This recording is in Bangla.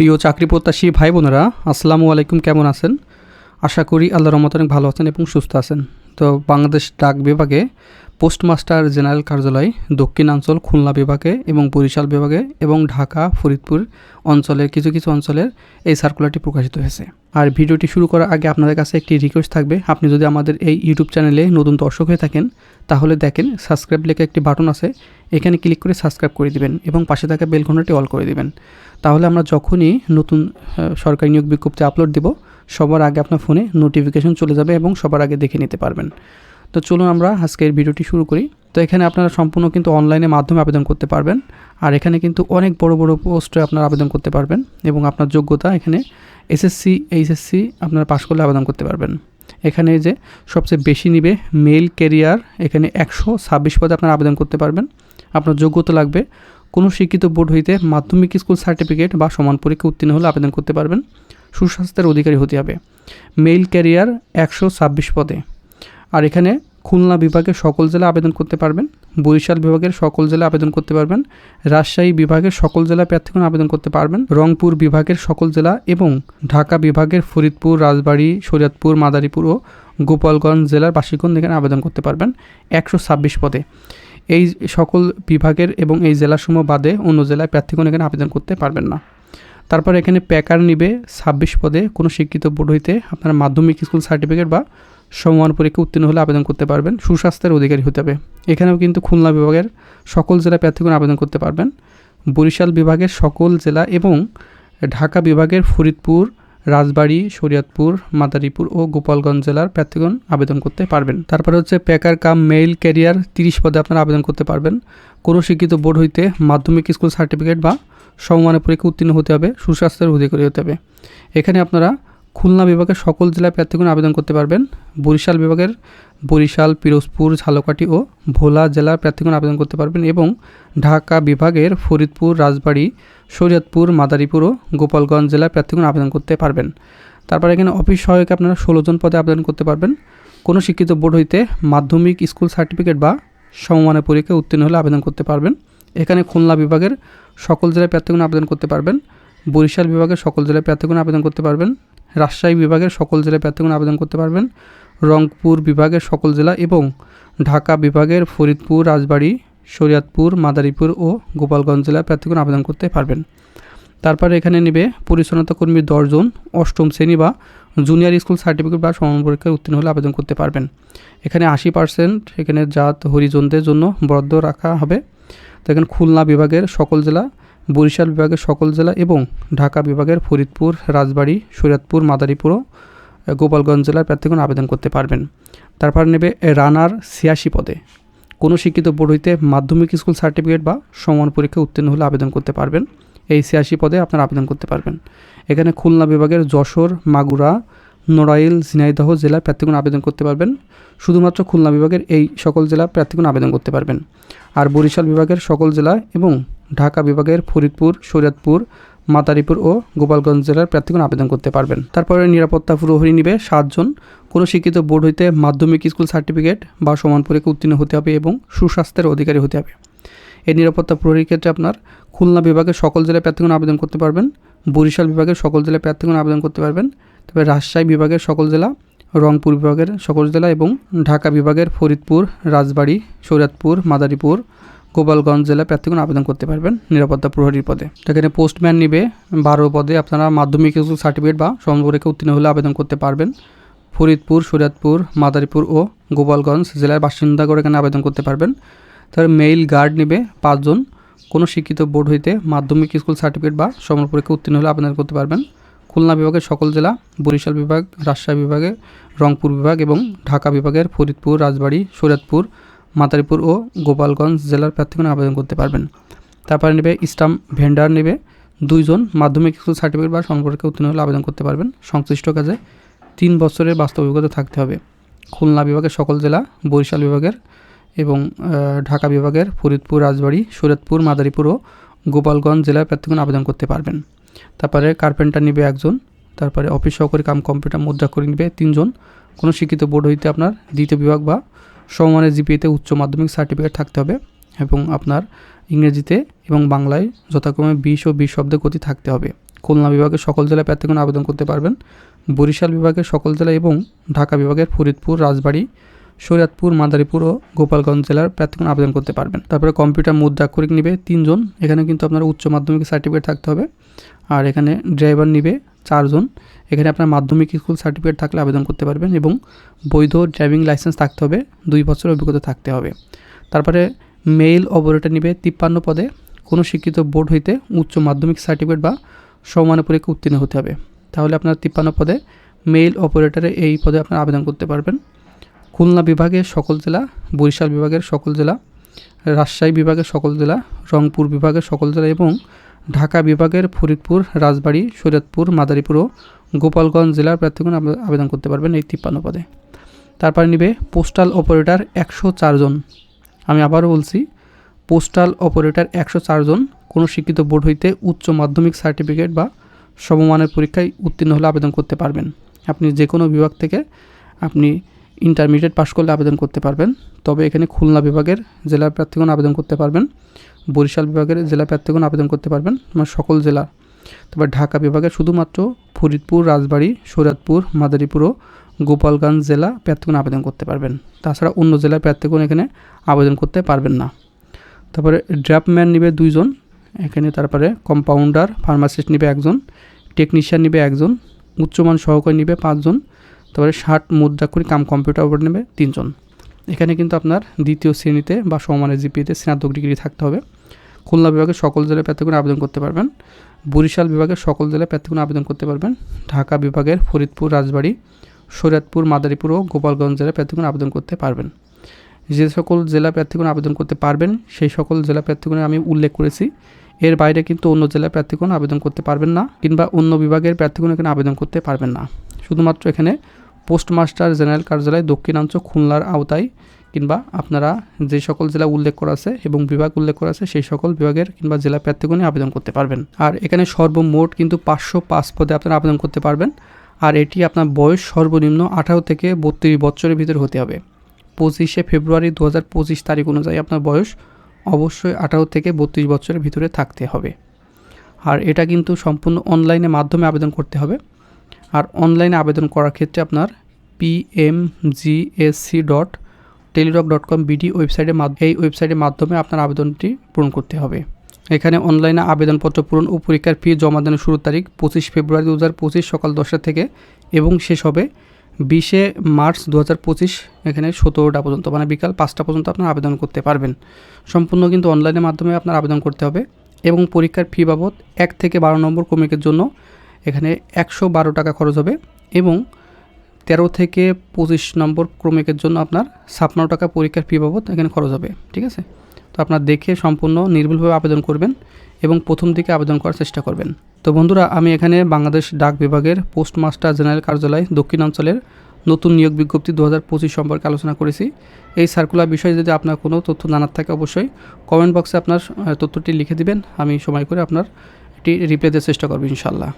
প্রিয় চাকরি প্রত্যাশী ভাই বোনেরা, আসসালামু আলাইকুম, কেমন আছেন? আশা করি আল্লাহ রহমত অনেক ভালো আছেন এবং সুস্থ আছেন। তো বাংলাদেশ ডাক বিভাগে পোস্টমাস্টার জেনারেল কার্যালয়, দক্ষিণাঞ্চল খুলনা বিভাগে এবং বরিশাল বিভাগে এবং ঢাকা, ফরিদপুর অঞ্চলের কিছু কিছু অঞ্চলের এই সার্কুলারটি প্রকাশিত হয়েছে। আর ভিডিওটি শুরু করার আগে আপনাদের কাছে একটি রিকোয়েস্ট থাকবে। আপনি যদি আমাদের এই ইউটিউব চ্যানেলে নতুন দর্শক হয়ে থাকেন, তাহলে দেখেন সাবস্ক্রাইব লেখা একটি বাটন আছে। এখানে ক্লিক করে সাবস্ক্রাইব করে দিবেন এবং পাশে থাকা বেলঘন্টাটি অল করে দিবেন। তাহলে আমরা যখনই নতুন সরকারি নিয়োগ বিজ্ঞপ্তি আপলোড দেব সবার আগে আপনার ফোনে নোটিফিকেশন চলে যাবে এবং সবার আগে দেখে নিতে পারবেন। তো চলুন আমরা আজকের ভিডিওটি শুরু করি। তো এখানে আপনারা সম্পূর্ণ কিন্তু অনলাইনে মাধ্যমে আবেদন করতে পারবেন। আর এখানে কিন্তু অনেক বড় বড় পোস্টে আপনারা আবেদন করতে পারবেন এবং আপনার যোগ্যতা এখানে এসএসসি এইচএসসি আপনারা পাশ করলে আবেদন করতে পারবেন। এখানে যে সবচেয়ে বেশি নিবে মেল কেরিয়ার এখানে একশো ছাব্বিশ পদে আপনারা আবেদন করতে পারবেন। আপনার যোগ্যতা লাগবে কোনো শিক্ষিত বোর্ড হইতে মাধ্যমিক স্কুল সার্টিফিকেট বা সমান পরীক্ষা উত্তীর্ণ হলে আবেদন করতে পারবেন। সুস্বাস্থ্যের অধিকারী হতে হবে। মেইল ক্যারিয়ার একশো ছাব্বিশ পদে। আর এখানে খুলনা বিভাগের সকল জেলা আবেদন করতে পারবেন, বরিশাল বিভাগের সকল জেলা আবেদন করতে পারবেন, রাজশাহী বিভাগের সকল জেলা প্রার্থীগণ আবেদন করতে পারবেন, রংপুর বিভাগের সকল জেলা এবং ঢাকা বিভাগের ফরিদপুর, রাজবাড়ী, শরীয়তপুর, মাদারীপুর ও গোপালগঞ্জ জেলার বাসিগণ এখানে আবেদন করতে পারবেন একশো ছাব্বিশ পদে। এই সকল বিভাগের এবং এই জেলাসমূহ বাদে অন্য জেলায় প্রার্থীগণ এখানে আবেদন করতে পারবেন না। তারপর এখানে প্যাকার নিবে ছাব্বিশ পদে কোনো শিক্ষিত বোর্ড হইতে আপনার মাধ্যমিক স্কুল সার্টিফিকেট বা সমমান পরীক্ষা উত্তীর্ণ হলে আবেদন করতে পারবেন। সুস্বাস্থ্যের অধিকারী হতে হবে। এখানেও কিন্তু খুলনা বিভাগের সকল জেলা প্রার্থীগণ আবেদন করতে পারবেন। বরিশাল বিভাগের সকল জেলা এবং ঢাকা বিভাগের ফরিদপুর, রাজবাড়ী, শরীয়তপুর, মাদারীপুর ও গোপালগঞ্জ জেলার প্রার্থীগণ আবেদন করতে পারবেন। তারপরে হচ্ছে প্যাকার কাম মেইল ক্যারিয়ার তিরিশ পদে আপনারা আবেদন করতে পারবেন। কোনো শিক্ষিত বোর্ড হইতে মাধ্যমিক স্কুল সার্টিফিকেট বা সমমানের পরীক্ষা উত্তীর্ণ হতে হবে, সুস্বাস্থ্যের অধিকারী হতে হবে। এখানে আপনারা খুলনা বিভাগের সকল জেলায় প্রার্থীগণ আবেদন করতে পারবেন। বরিশাল বিভাগের বরিশাল, পিরোজপুর, ঝালকাঠি ও ভোলা জেলার প্রার্থীগণ আবেদন করতে পারবেন এবং ঢাকা বিভাগের ফরিদপুর, রাজবাড়ী, শরীয়তপুর, মাদারীপুর ও গোপালগঞ্জ জেলার প্রার্থীগণ আবেদন করতে পারবেন। তারপর এখানে অফিস সহায়কে আপনারা ষোলো জন পদে আবেদন করতে পারবেন। কোনো শিক্ষিত বোর্ড হইতে মাধ্যমিক স্কুল সার্টিফিকেট বা সমমানের পরীক্ষায় উত্তীর্ণ হলে আবেদন করতে পারবেন। এখানে খুলনা বিভাগের সকল জেলায় প্রার্থীগণ আবেদন করতে পারবেন। বরিশাল বিভাগের সকল জেলায় প্রার্থীগণ আবেদন করতে পারবেন। রাজশাহী বিভাগের সকল জেলায় প্রার্থীগণ আবেদন করতে পারবেন। রংপুর বিভাগের সকল জেলা এবং ঢাকা বিভাগের ফরিদপুর, রাজবাড়ী, শরীয়তপুর, মাদারীপুর ও গোপালগঞ্জ জেলার প্রার্থীগণ আবেদন করতে পারবেন। তারপরে এখানে নেবে পরিচ্ছন্নতা কর্মী দশজন অষ্টম শ্রেণি বা জুনিয়র স্কুল সার্টিফিকেট বা সমান পরীক্ষায় উত্তীর্ণ হলে আবেদন করতে পারবেন। এখানে আশি পার্সেন্ট এখানে জাত, হরিজনদের জন্য বরাদ্দ রাখা হবে। তো এখানে খুলনা বিভাগের সকল জেলা, বরিশাল বিভাগের সকল জেলা এবং ঢাকা বিভাগের ফরিদপুর, রাজবাড়ী, শরীয়তপুর, মাদারীপুর গোপালগঞ্জ জেলার প্রার্থীগণ আবেদন করতে পারবেন। তারপর নেবে রানার ছিয়াশি পদে। কোনো শিক্ষিত বোর্ড হইতে মাধ্যমিক স্কুল সার্টিফিকেট বা সমান পরীক্ষা উত্তীর্ণ হলে আবেদন করতে পারবেন। এই ছিয়াশি পদে আপনারা আবেদন করতে পারবেন। এখানে খুলনা বিভাগের যশোর, মাগুরা নড়াইল, ঝিনাইদহ জেলার প্রার্থীগণ আবেদন করতে পারবেন। শুধুমাত্র খুলনা বিভাগের এই সকল জেলা প্রার্থীগণ আবেদন করতে পারবেন। আর বরিশাল বিভাগের সকল জেলা এবং ঢাকা বিভাগের ফরিদপুর, শরীয়তপুর, মাদারীপুর ও গোপালগঞ্জ জেলার প্রার্থীগণ আবেদন করতে পারবেন। তারপরে নিরাপত্তা প্রহরী নিবে সাতজন কোনো শিক্ষিত বোর্ড হইতে মাধ্যমিক স্কুল সার্টিফিকেট বা সমান পরীক্ষা উত্তীর্ণ হতে হবে এবং সুস্বাস্থ্যের অধিকারী হতে হবে। এই নিরাপত্তা প্রহরীর ক্ষেত্রে আপনার খুলনা বিভাগের সকল জেলায় প্রার্থীগণ আবেদন করতে পারবেন। বরিশাল বিভাগের সকল জেলায় প্রার্থীগণ আবেদন করতে পারবেন। তবে রাজশাহী বিভাগের সকল জেলা, রংপুর বিভাগের সকল জেলা এবং ঢাকা বিভাগের ফরিদপুর, রাজবাড়ী শরীয়তপুর মাদারীপুর, গোপালগঞ্জ জেলা প্রার্থীগণ আবেদন করতে পারবেন নিরাপত্তা প্রহরীর পদে। এখানে পোস্টম্যান নিবে বারো পদে আপনারা মাধ্যমিক স্কুল সার্টিফিকেট বা সমপরীক্ষা উত্তীর্ণ হলে আবেদন করতে পারবেন। ফরিদপুর শরীয়তপুর মাদারীপুর ও গোপালগঞ্জ জেলার বাসিন্দা করে এখানে আবেদন করতে পারবেন। তার মেইল গার্ড নেবে পাঁচজন। কোনো শিক্ষিত বোর্ড হইতে মাধ্যমিক স্কুল সার্টিফিকেট বা সমর পরীক্ষা উত্তীর্ণ হলে আবেদন করতে পারবেন। খুলনা বিভাগের সকল জেলা, বরিশাল বিভাগ, রাজশাহী বিভাগে, রংপুর বিভাগ এবং ঢাকা বিভাগের ফরিদপুর, রাজবাড়ী, শরীয়তপুর মাদারীপুর ও গোপালগঞ্জ জেলার প্রার্থীগণ আবেদন করতে পারবেন। তারপরে নেবে স্টাম্প ভেন্ডার নেবে দুইজন মাধ্যমিক স্কুল সার্টিফিকেট বা সম্পর্কে উত্তীর্ণ হলে আবেদন করতে পারবেন। সংশ্লিষ্ট কাজে তিন বছরের বাস্তব অভিজ্ঞতা থাকতে হবে। খুলনা বিভাগের সকল জেলা, বরিশাল বিভাগের এবং ঢাকা বিভাগের ফরিদপুর, রাজবাড়ী, শরীয়তপুর, মাদারীপুর ও গোপালগঞ্জ জেলার প্রার্থীগণ আবেদন করতে পারবেন। তারপরে কার্পেন্টার নিবে একজন, তারপরে অফিস সহকারী কাম কম্পিউটার মুদ্রা করে নিবে তিনজন। কোনো শিক্ষিত বোর্ড হইতে আপনার দ্বিতীয় বিভাগ বা সমমানের জিপিএতে উচ্চ মাধ্যমিক সার্টিফিকেট থাকতে হবে এবং আপনার ইংরেজিতে এবং বাংলায় যথাক্রমে বিশ ও বিশ শব্দের গতি থাকতে হবে। খুলনা বিভাগের সকল জেলায় প্রার্থীগণ আবেদন করতে পারবেন। বরিশাল বিভাগের সকল জেলা এবং ঢাকা বিভাগের ফরিদপুর, রাজবাড়ী শরীয়তপুর, মাদারীপুর ও গোপালগঞ্জ জেলার প্রার্থীগণ আবেদন করতে পারবেন। তারপরে কম্পিউটার মুদ্রাক্ষরিক নিবে তিনজন। এখানে কিন্তু আপনার উচ্চ মাধ্যমিক সার্টিফিকেট থাকতে হবে। আর এখানে ড্রাইভার নিবে চারজন। এখানে আপনার মাধ্যমিক স্কুল সার্টিফিকেট থাকলে আবেদন করতে পারবেন এবং বৈধ ড্রাইভিং লাইসেন্স থাকতে হবে। দুই বছর অভিজ্ঞতা থাকতে হবে। তারপরে মেইল অপারেটর নিবে তিপ্পান্ন পদে। কোনো শিক্ষিত বোর্ড হইতে উচ্চ মাধ্যমিক সার্টিফিকেট বা সমানের পরীক্ষা উত্তীর্ণ হতে হবে। তাহলে আপনার তিপ্পান্ন পদে মেইল অপারেটরে এই পদে আপনার আবেদন করতে পারবেন। খুলনা বিভাগের সকল জেলা, বরিশাল বিভাগের সকল জেলা, রাজশাহী বিভাগের সকল জেলা, রংপুর বিভাগের সকল জেলা এবং ঢাকা বিভাগের ফরিদপুর, রাজবাড়ী, শরীয়তপুর, মাদারীপুর ও গোপালগঞ্জ জেলার প্রার্থীগণ আবেদন করতে পারবেন এই তিপ্পান্ন পদে। তারপরে নিবে পোস্টাল অপারেটর একশো চারজন আমি আবারও বলছি, পোস্টাল অপারেটর একশো চারজন কোনো শিক্ষিত বোর্ড হইতে উচ্চ মাধ্যমিক সার্টিফিকেট বা সমমানের পরীক্ষায় উত্তীর্ণ হলে আবেদন করতে পারবেন। আপনি যে কোনো বিভাগ থেকে আপনি ইন্টারমিডিয়েট পাশ করলে আবেদন করতে পারবেন। তবে এখানে খুলনা বিভাগের জেলা প্রার্থীগণ আবেদন করতে পারবেন। বরিশাল বিভাগের জেলা প্রার্থীগণ আবেদন করতে পারবেন। মানে সকল জেলা। তবে ঢাকা বিভাগের শুধুমাত্র ফরিদপুর, রাজবাড়ী শরীয়তপুর মাদারীপুর ও গোপালগঞ্জ জেলা প্রার্থীগণ আবেদন করতে পারবেন। তাছাড়া অন্য জেলার প্রার্থীগণ এখানে আবেদন করতে পারবেন না। তারপরে ড্রাফটম্যান নিবে দুইজন। এখানে তারপরে কম্পাউন্ডার ফার্মাসিস্ট নিবে একজন। টেকনিশিয়ান নিবে একজন। উচ্চমান সহকারী নিবে পাঁচজন। তারপরে ষাট মুদ্রাক্ষরী কাম কম্পিউটার অপারেটর নেবে তিনজন। এখানে কিন্তু আপনার দ্বিতীয় শ্রেণীতে বা সমানের জিপিএতে স্নাতক ডিগ্রি থাকতে হবে। খুলনা বিভাগের সকল জেলায় প্রার্থীগণ আবেদন করতে পারবেন। বরিশাল বিভাগের সকল জেলায় প্রার্থীগণ আবেদন করতে পারবেন। ঢাকা বিভাগের ফরিদপুর, রাজবাড়ী শরীয়তপুর মাদারীপুর ও গোপালগঞ্জ জেলায় প্রার্থীগণ আবেদন করতে পারবেন। যে সকল জেলা প্রার্থীগণ আবেদন করতে পারবেন, সেই সকল জেলা প্রার্থীগণের আমি উল্লেখ করেছি। এর বাইরে কিন্তু অন্য জেলার প্রার্থীগণ আবেদন করতে পারবেন না কিংবা অন্য বিভাগের প্রার্থীগণ এখানে আবেদন করতে পারবেন না। শুধুমাত্র এখানে পোস্টমাস্টার জেনারেল কার্যালয় দক্ষিণাঞ্চল খুলনার আওতায় কিংবা আপনারা যে সকল জেলা উল্লেখ করা আছে এবং বিভাগ উল্লেখ করা আছে, সেই সকল বিভাগের কিংবা জেলা প্রার্থীগণই আবেদন করতে পারবেন। আর এখানে সর্বমোট কিন্তু পাঁচশো পাঁচ পদে আপনারা আবেদন করতে পারবেন। আর এটি আপনার বয়স সর্বনিম্ন আঠারো থেকে বত্রিশ বছরের ভিতরে হতে হবে। পঁচিশে ফেব্রুয়ারি দু হাজার পঁচিশ তারিখ অনুযায়ী আপনার বয়স অবশ্যই আঠারো থেকে বত্রিশ বছরের ভিতরে থাকতে হবে। আর এটা কিন্তু সম্পূর্ণ অনলাইনে মাধ্যমে আবেদন করতে হবে। আর অনলাইনে আবেদন করার ক্ষেত্রে আপনার PMGSC dot teletalk dot com BD ওয়েবসাইটের মাধ্যমে, এই ওয়েবসাইটের মাধ্যমে আপনার আবেদনটি পূরণ করতে হবে। এখানে অনলাইনে আবেদনপত্র পূরণ ও পরীক্ষার ফি জমা দেওয়ার শুরুর তারিখ পঁচিশ ফেব্রুয়ারি দু হাজার পঁচিশ সকাল দশটা থেকে এবং শেষ হবে বিশে মার্চ দু হাজার পঁচিশ, এখানে সতেরোটা পর্যন্ত মানে বিকাল পাঁচটা পর্যন্ত আপনার আবেদন করতে পারবেন। সম্পূর্ণ কিন্তু অনলাইনের মাধ্যমে আপনার আবেদন করতে হবে এবং পরীক্ষার ফি বাবদ এক থেকে বারো নম্বর ক্রমিকের জন্য এখানে একশো বারো টাকা খরচ হবে এবং তেরো থেকে পঁচিশ নম্বর ক্রমিকের জন্য আপনার ছাপ্পান্ন টাকা পরীক্ষার ফি বাবদ এখানে খরচ হবে, ঠিক আছে? তো আপনার দেখে সম্পূর্ণ নির্ভুলভাবে আবেদন করবেন এবং প্রথম দিকে আবেদন করার চেষ্টা করবেন। তো বন্ধুরা, আমি এখানে বাংলাদেশ ডাক বিভাগের পোস্টমাস্টার জেনারেল কার্যালয় দক্ষিণাঞ্চলের নতুন নিয়োগ বিজ্ঞপ্তি দু হাজার পঁচিশ সম্পর্কে আলোচনা করেছি। এই সার্কুলার বিষয়ে যদি আপনার কোনো তথ্য জানার থাকে অবশ্যই কমেন্ট বক্সে আপনার তথ্যটি লিখে দিবেন, আমি সময় করে আপনার এটি রিপ্লাই দেওয়ার চেষ্টা করব ইনশাল্লাহ